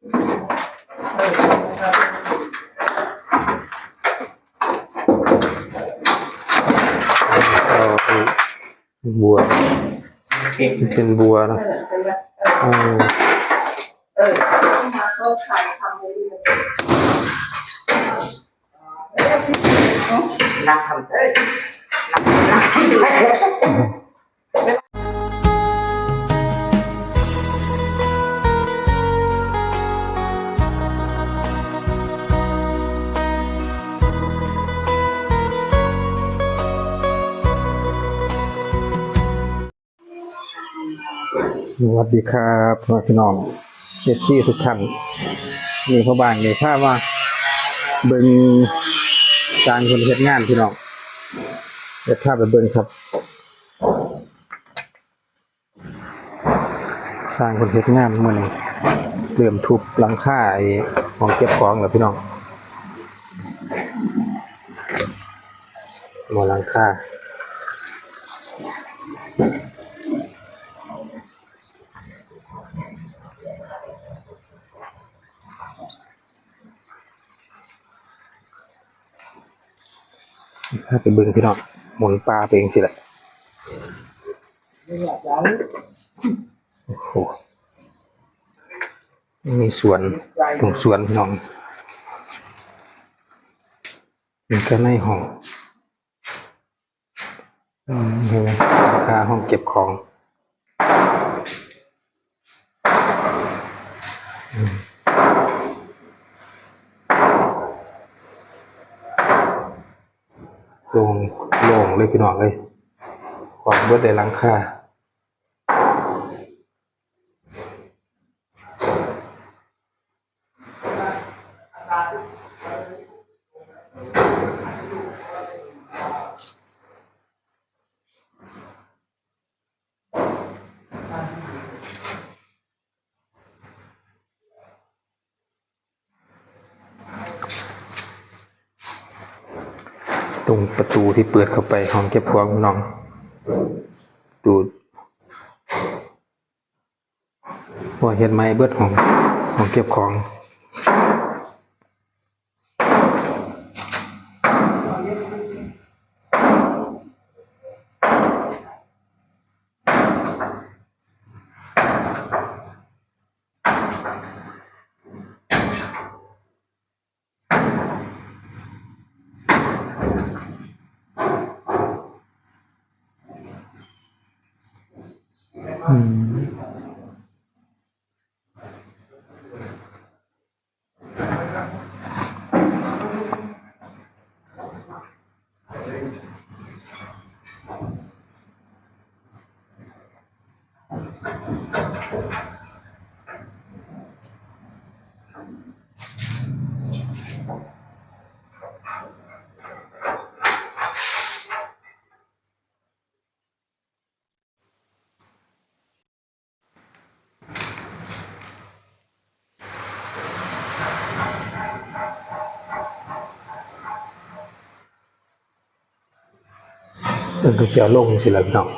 เอาไอ้บัวเก่งเป็นบัวนะเออเป็นแบบเออเออมาเขาขายทำเลยนั่งทำเอ้ยนั่งนั่ง สวัสดีครับพี่น้องเจสซี่ทุกท่านมีเข้าบ้านเลยภาพว่าเบิ่งการคนเฮ็ดงานพี่น้องเดี๋ยวภาพไปเบิ่งครับสร้างคนเฮ็ดงานมื้อนเริ่มทุบหลังคาไอ้ของเก็บของแล้วพี่น้องหมอหลังคา ถ้าไปเบิ่งพี่น้องหมุนปลาไปเองสิแหละโอ้โหมีสวนตรงสวนพี่น้องมันก็ในห้องอืมเห็นไหมราคาห้องเก็บของ โล่งโล่งเลยพี่น้องเลยของเบิดได้หลังคา ตรงประตูที่เปิดเข้าไปห้องเก็บของน้องตูดว่าเห็นไหมเบิดของห้องเก็บของ อื มมันก็จะลงสิละพี่น้อง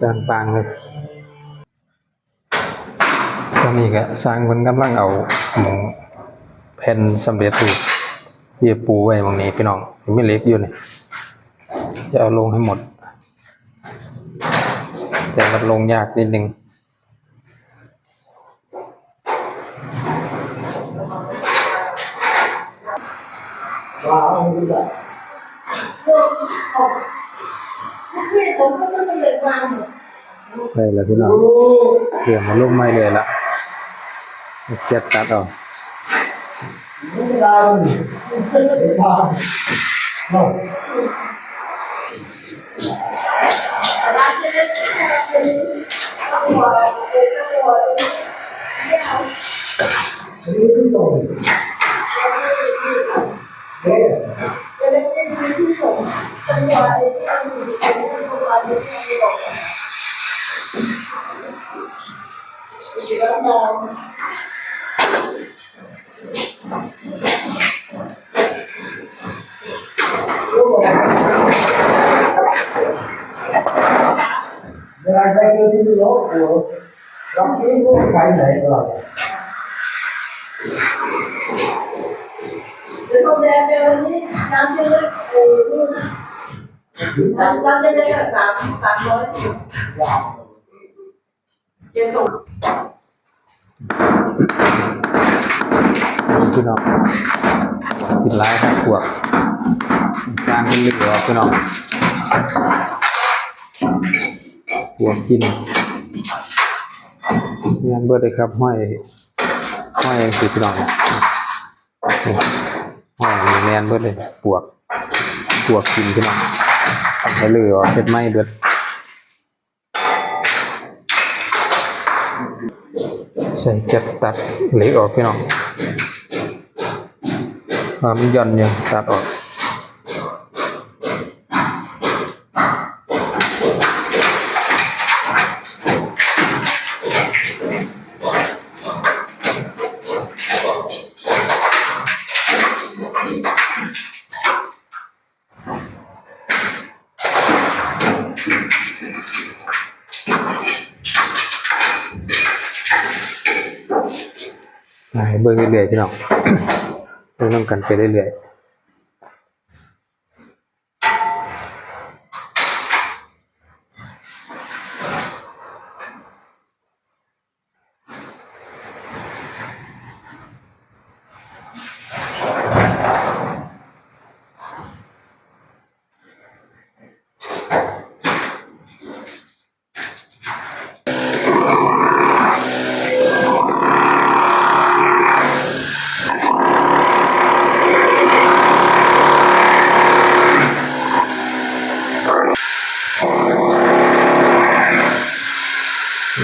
สร้างปางเลยตอนนี้ก็สร้างคนกำลังเอาหมูแผ่นสำเร็จรูปที่จะปูไว้ตรงนี้พี่น้องไม่เล็กอยู่นี่จะเอาลงให้หมด แต่มันลงยากนิดนึงผมก็ไม่เลยฟังได้แล้วพี่น้องเตรียมมาลงไม้เลยละเก็บตัดเอาเเวลาไปเจอที่โลกอยู่เราคิดว่าไปไหนก่อน เดี๋ยวโรงแรมเดิน นี่น้ำเยอะเออนี่นะน้ำน้ำเยอะๆสามสามร้อยสิบเดี๋ยวส่งพี่น้องกินร้ายครับพวกสร้างเป็นเหลือพี่น้อง พวกกินเงี้ยเบิดเลยครับห้อยห้อยสิพี่น้องห้อยแมนเบิดเลยปวกปวกกินพี่น้องทำให้เหลือเพ็ดไหมเบิดใส่เก็บตัดเหล็กออกพี่น้องอ่ามันหย่อนอยู่ตัดออก เบิ่งเรื่อยๆพี่น้องเบิ่งนำกันไปเรื่อยๆ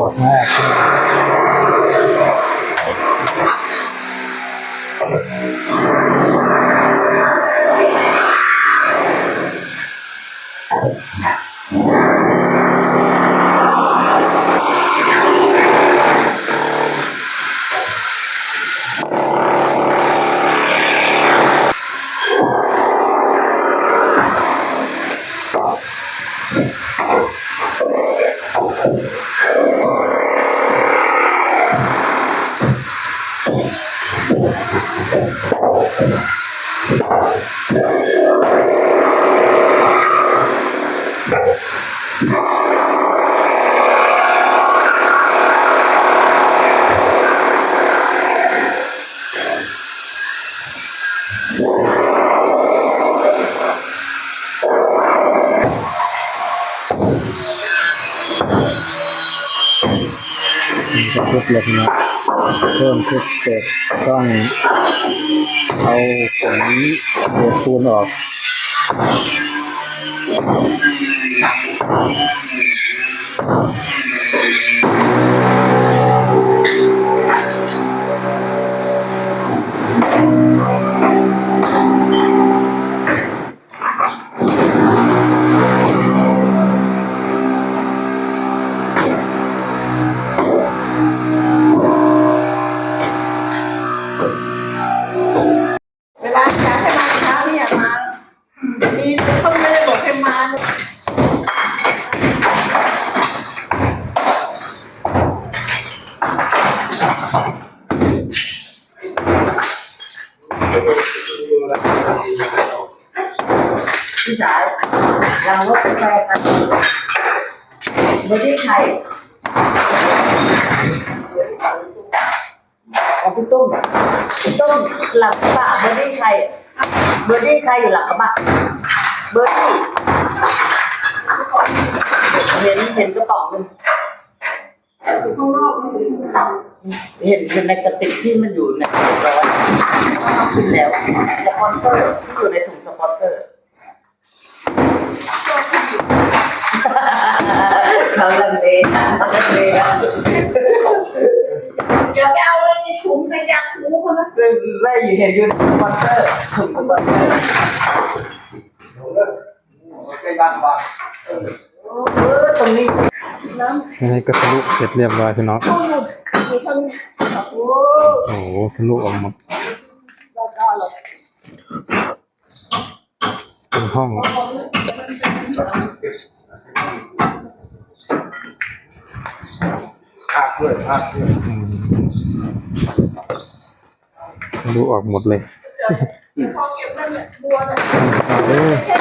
มันจ เลยทีนี้เพิ่มทุบเสร็จต้องเอาผลเดือดปูนออก เราลดกาแฟกันไม่ได้ใช้ของพี่ตุ้มพี่ตุ้มหลังกระบะเบอร์ดี้ใครเบอร์ดี้ใครอยู่หลังกระบะเบอร์ดี้เห็นเห็นกระป๋องหนึงข้างนอกเห็นเป็นในกระติกที่มันอยู่ในร้อนขึ้นแล้วสปอนเซอร์ที่อยู่ในถุงสปอนเซอร์ เขาลังเลนะเขาลังเลนะเดี๋ยวไปเอาไอ้ถุงใส่ยางหูคนละซึ่งไล่อยู่เห็นอยู่ในสปอนเซอร์ถุงสปอนเซอร์เออตรงนี้น้อันนี้ก็ทะลุเสร็จเรียบร้อยพี่น้องำข้าวหมดมีทั้งโอ้โอ้โหทะลุออก หมดราคาหรอกเป็นห้องอืมทะลุออกหมดเลยพอเก็บนั่นเนี่ยบัวเนี่ยเอ้ยแค่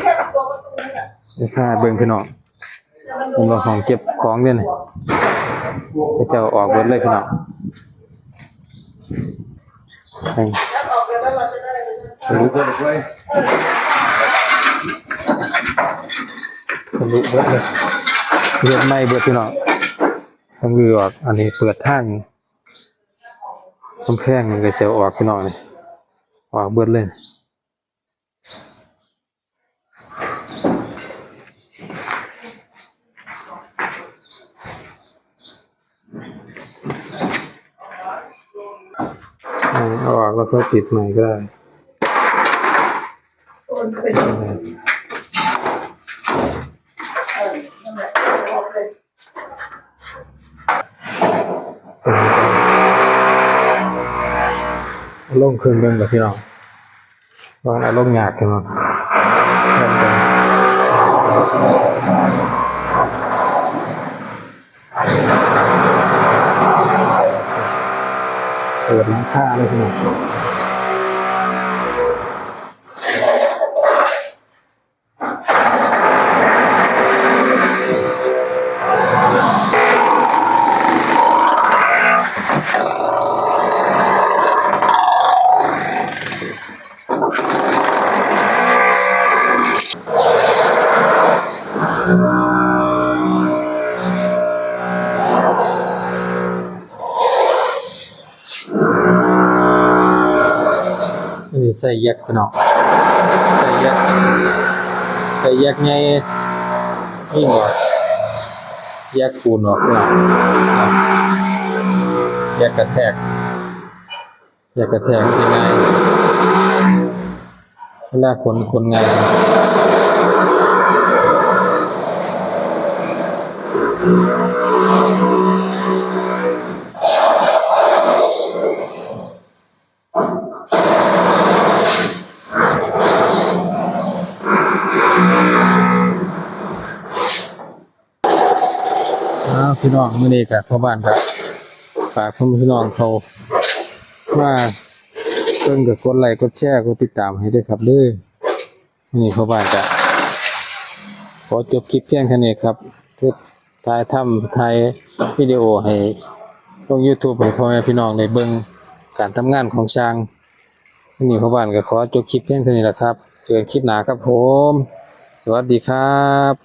แค่ตัวประตูนี่แหละเดี๋ยวพาเบิ่งพี่น้องผมเอาของเก็บของเนี่ยนะไปเจ้าออกหมดเลยพี่น้องให้แล้วออกไปแล้วเราจะได้ทะลุท ลุเบิดเลยเลือดไหมเบิดพี่น้องทั้งเรือออกอันนี้เปิดทางกำแพงมันก็จะออกพี่น้องนี่ออกเบิดเลยออาออกแล้วก็ปิดใหม่ก็ได้ เอาลงคืนเบิ่งกับพี่น้องว่าอารมณ์ยากกันมั้งเริ่มเปิดหลังคาเลยพี่น้อง ส่แยกพี่น้องใส่แยกใส่แยกไงนี่หมดแยกปูนออกพี่น้องแยกกระแทกแยกกระแทกมังไง่ายเวลาคนคนง่ น้องมือนี้ก็พ่อบ้านก็ฝากพ่อแม่พี่น้องเขามาเพิ่นก็กดไลค์กดแชร์กดติดตามให้ด้วยครับเด้อมื้อนี้พ่อบ้านก็ขอจบคลิปเพียงแค่นี้ครับเพื่อถ่ายทำถ่ายวิดีโอให้ลง YouTube ให้พ่อแม่พี่น้องได้เบิ่งการทำงานของช่างนี้พ่อบ้านก็ขอจบคลิปเพียงเท่านี้แหละครับ เจอกันคลิปหน้าครับผม สวัสดีครับ